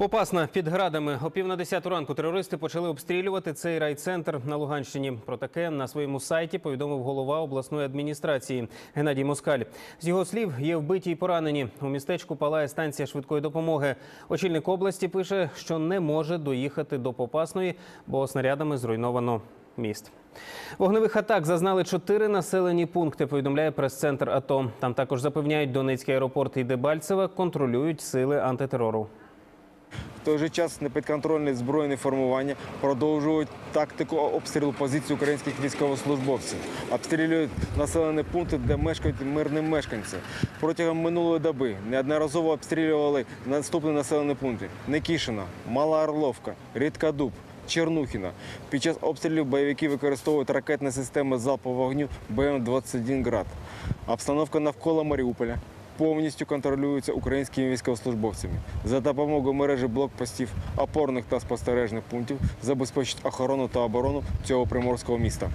Попасна під градами о пів на десяту ранку терористи почали обстрілювати цей райцентр на Луганщині. Про таке на своєму сайті повідомив голова обласної адміністрації Геннадій Москаль. З його слів, є вбиті й поранені. У містечку палає станція швидкої допомоги. Очільник області пише, що не може доїхати до Попасної, бо снарядами зруйновано міст. Вогневих атак зазнали чотири населені пункти. Повідомляє прес-центр АТО. Там також запевняють Донецький аеропорт і Дебальцеве контролюють сили антитерору. В той же час непідконтрольні збройні формування продовжують тактику обстрілу позицій українських військовослужбовців. Обстрілюють населені пункти, де мешкають мирні мешканці. Протягом минулої доби неодноразово обстрілювали наступні населені пункти: Некішина, Мала Орловка, Рідкадуб. Чернухіна. Під час обстрілів бойовики використовують ракетні системи залпового вогню БМ-21 «Град». Обстановка навколо Маріуполя повністю контролюється українськими військовослужбовцями. За допомогою мережі блокпостів, опорних та спостережних пунктів забезпечить охорону та оборону цього приморського міста.